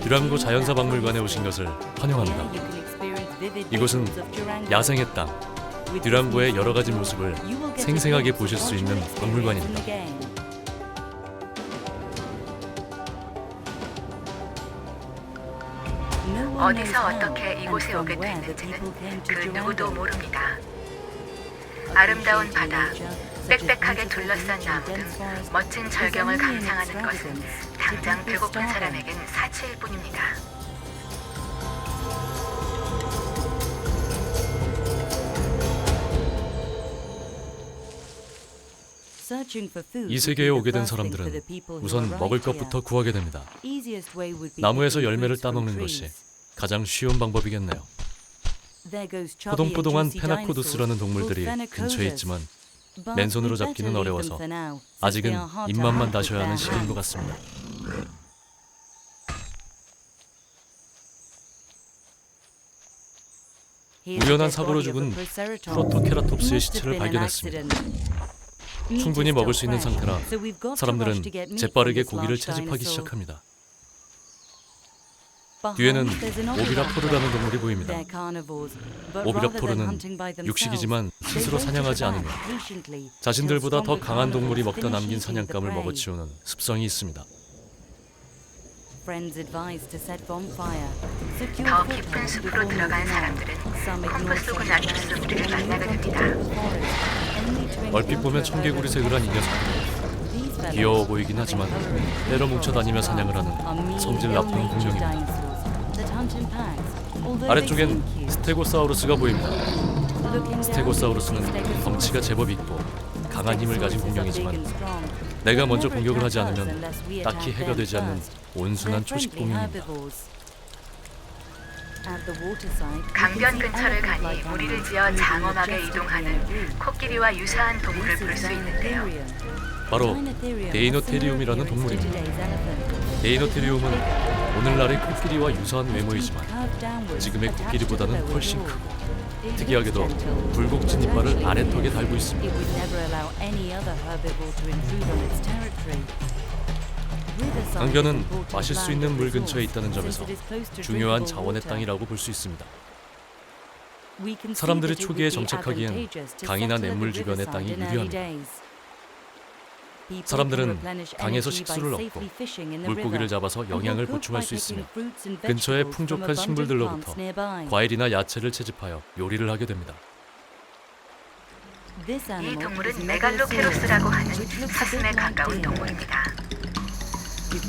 듀랑고 자연사 박물관에 오신 것을 환영합니다. 이곳은 야생의 땅, 듀랑고의 여러 가지 모습을 생생하게 보실 수 있는 박물관입니다. 어디서 어떻게 이곳에 오게 됐는지는 그 누구도 모릅니다. 아름다운 바다, 빽빽하게 둘러싼 나무 등 멋진 절경을 감상하는 것은 당장 배고픈 사람에겐 사치일 뿐입니다. 이 세계에 오게 된 사람들은 우선 먹을 것부터 구하게 됩니다. 나무에서 열매를 따먹는 것이 가장 쉬운 방법이겠네요. 포동포동한 페나코두스라는 동물들이 근처에 있지만 맨손으로 잡기는 어려워서 아직은 입맛만 다셔야 하는 시기인 것 같습니다. 우연한 사고로 죽은 프로토케라톱스의 시체를 발견했습니다. 충분히 먹을 수 있는 상태라 사람들은 재빠르게 고기를 채집하기 시작합니다. 뒤에는 오비라토르라는 동물이 보입니다. 오비라토르는 육식이지만 스스로 사냥하지 않으며 자신들보다 더 강한 동물이 먹다 남긴 사냥감을 먹어치우는 습성이 있습니다. 더 깊은 숲으로 들어간 사람들은 콤프 쏘고 나서 우리를 만나게 됩니다. 얼핏 보면 청개구리 색을 한 이 녀석들은 귀여워 보이긴 하지만 때로 뭉쳐 다니며 사냥을 하는 성질 나쁜 공룡입니다. 아래쪽엔 스테고사우루스가 보입니다. 스테고사우루스는 덩치가 제법 있고 강한 힘을 가진 공룡이지만 내가 먼저 공격을 하지 않으면 딱히 해가 되지 않는 온순한 초식 공룡입니다. 강변 근처를 가니 무리를 지어 장엄하게 이동하는 코끼리와 유사한 동물을 볼 수 있는데요. 바로 데이노테리움이라는 동물입니다. 데이노테리움은 오늘날의 코끼리와 유사한 외모이지만 지금의 코끼리보다는 훨씬 크고 특이하게도 굴곡진 이빨을 아래턱에 달고 있습니다. 강변은 마실 수 있는 물 근처에 있다는 점에서 중요한 자원의 땅이라고 볼 수 있습니다. 사람들이 초기에 정착하기엔 강이나 냇물 주변의 땅이 유리합니다. 사람들은 강에서 식수를 얻고 물고기를 잡아서 영양을 보충할 수 있으며 근처의 풍족한 식물들로부터 과일이나 야채를 채집하여 요리를 하게 됩니다. 이 동물은 메갈로케로스라고 하는 사슴에 가까운 동물입니다.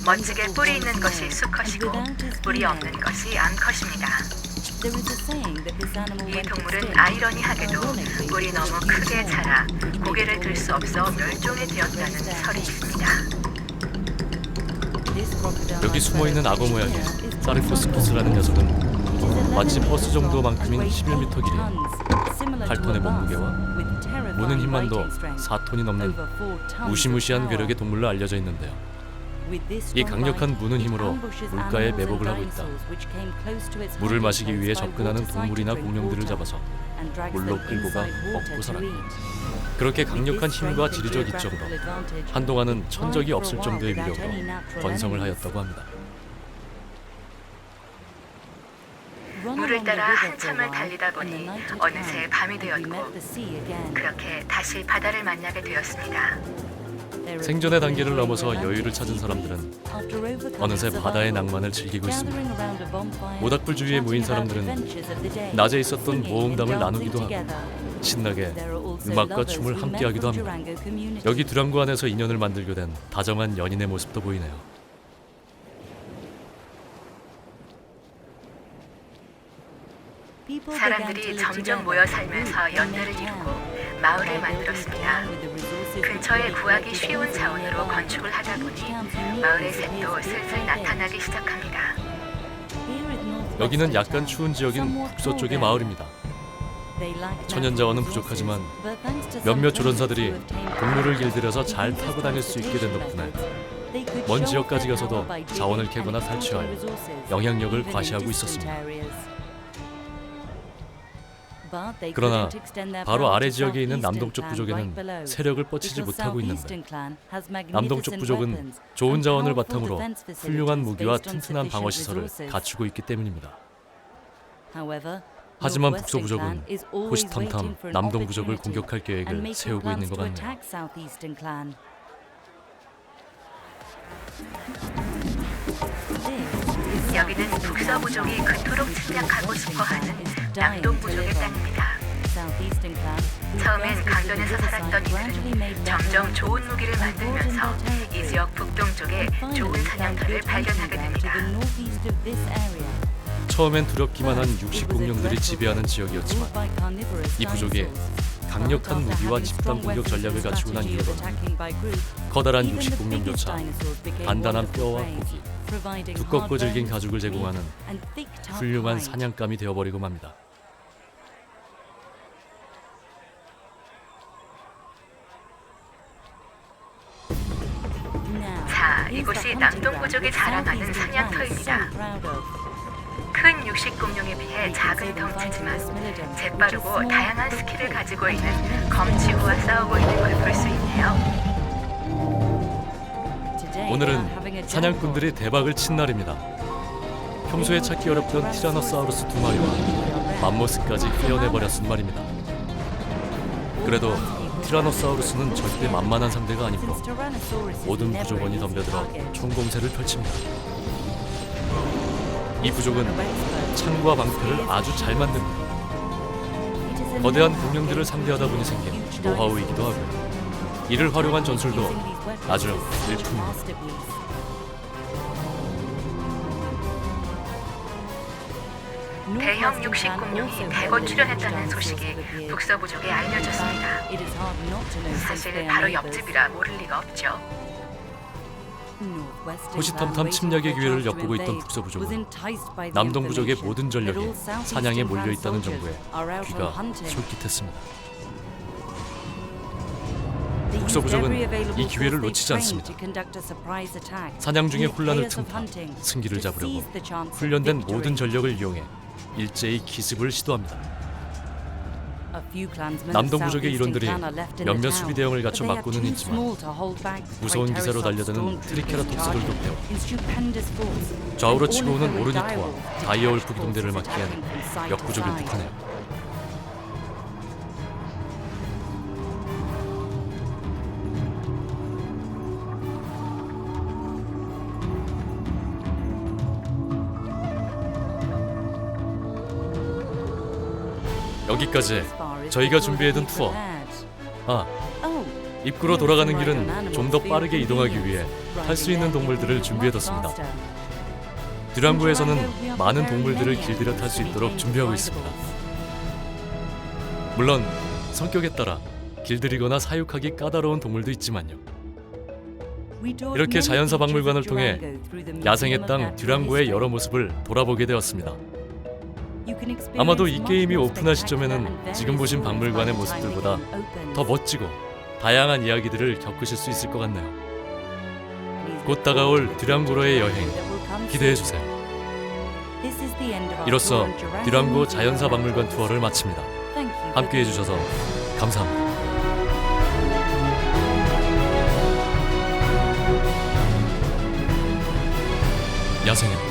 멋지게 뿔이 있는 것이 수컷이고 뿔이 없는 것이 암컷입니다. 이 동물은 아이러니하게도 뿔이 너무 크게 자라 고개를 들 수 없어 멸종이 되었다는 설이 있습니다. 여기 숨어 있는 악어 모양의 사르코스푸스라는 녀석은 마치 버스 정도만큼인 11m 길이 8톤의 몸무게와 무는 힘만도 4톤이 넘는 무시무시한 괴력의 동물로 알려져 있는데요. 이 강력한 무는 힘으로 물가에 매복을 하고 있다. 물을 마시기 위해 접근하는 동물이나 공룡들을 잡아서 물로 끌고 가 먹고 살았다. 그렇게 강력한 힘과 지리적 이점으로 한동안은 천적이 없을 정도의 위력으로 번성을 하였다고 합니다. 물을 따라 한참을 달리다 보니 어느새 밤이 되었고 그렇게 다시 바다를 만나게 되었습니다. 생존의 단계를 넘어서 여유를 찾은 사람들은 어느새 바다의 낭만을 즐기고 있습니다. 모닥불 주위에 모인 사람들은 낮에 있었던 모험담을 나누기도 하고 신나게 음악과 춤을 함께하기도 합니다. 여기 듀랑고 안에서 인연을 만들게 된 다정한 연인의 모습도 보이네요. 사람들이 점점 모여 살면서 연대를 이루고 마을을 만들었습니다. 근처에 구하기 쉬운 자원으로 건축을 하다 보니 마을의 샘도 슬슬 나타나기 시작합니다. 여기는 약간 추운 지역인 북서쪽의 마을입니다. 천연 자원은 부족하지만 몇몇 조련사들이 동물을 길들여서 잘 타고 다닐 수 있게 된 덕분에 먼 지역까지 가서도 자원을 캐거나 탈취하여 영향력을 과시하고 있었습니다. 그러나 바로 아래 지역에 있는 남동쪽 부족에는 세력을 뻗치지 못하고 있는데 남동쪽 부족은 좋은 자원을 바탕으로 훌륭한 무기와 튼튼한 방어 시설을 갖추고 있기 때문입니다. 하지만 북서 부족은 호시탐탐 남동 부족을 공격할 계획을 세우고 있는 것 같네요. 여기는 북서 부족이 그토록 침략하고 싶어하는 남동부족의 땅입니다. 처음엔 강변에서 살았던 이들은 점점 좋은 무기를 만들면서 이 지역 북동쪽에 좋은 사냥터를 발견하게 됩니다. 처음엔 두렵기만 한 육식 공룡들이 지배하는 지역이었지만 이 부족이 강력한 무기와 집단 공격 전략을 갖추고 난 이후로는 커다란 육식 공룡조차 단단한 뼈와 고기, 두껍고 질긴 가죽을 제공하는 훌륭한 사냥감이 되어버리고 맙니다. 자, 이곳이 남동부족이 자랑하는 사냥터입니다. 큰 육식 공룡에 비해 작은 덩치지만 재빠르고 다양한 스킬을 가지고 있는 검치고와 싸우고 있는 걸 볼 수 있네요. 오늘은 사냥꾼들이 대박을 친 날입니다. 평소에 찾기 어렵던 티라노사우루스 두 마리와 맘모스까지 헤어내버렸은 말입니다. 그래도 티라노사우루스는 절대 만만한 상대가 아니므로 모든 부족원이 덤벼들어 총공세를 펼칩니다. 이 부족은 창과 방패를 아주 잘 만듭니다. 거대한 공룡들을 상대하다 보니 생긴 노하우이기도 하고요. 이를 활용한 전술도 아주 일품입니다. 대형 육식 공룡이 대거 출현했다는 소식이 북서부족에 알려졌습니다. 사실 바로 옆집이라 모를 리가 없죠. 호시탐탐 침략의 기회를 엿보고 있던 북서부족은 남동 부족의 모든 전력이 사냥에 몰려 있다는 정보에 귀가 솔깃했습니다. 북서부족은 이 기회를 놓치지 않습니다. 사냥 중에 혼란을 틈타 승기를 잡으려고 훈련된 모든 전력을 이용해 일제히 기습을 시도합니다. 남동 부족의 일원들이 몇몇 수비 대형을 갖춰 막고는 있지만 무서운 기세로 달려드는 트리케라톱스들도 배워 좌우로 치고 오는 오르니토와 다이어울프 기동대를 막기엔 역부족일 듯하네요. 여기까지 저희가 준비해둔 투어. 아, 입구로 돌아가는 길은 좀 더 빠르게 이동하기 위해 탈 수 있는 동물들을 준비해뒀습니다. 듀랑구에서는 많은 동물들을 길들여 탈 수 있도록 준비하고 있습니다. 물론 성격에 따라 길들이거나 사육하기 까다로운 동물도 있지만요. 이렇게 자연사 박물관을 통해 야생의 땅 듀랑구의 여러 모습을 돌아보게 되었습니다. 아마도 이 게임이 오픈할 시점에는 지금 보신 박물관의 모습들보다 더 멋지고 다양한 이야기들을 겪으실 수 있을 것 같네요. 곧 다가올 듀랑구로의 여행 기대해 주세요. 이로써 듀랑구 자연사 박물관 투어를 마칩니다. 함께 해주셔서 감사합니다. 야생의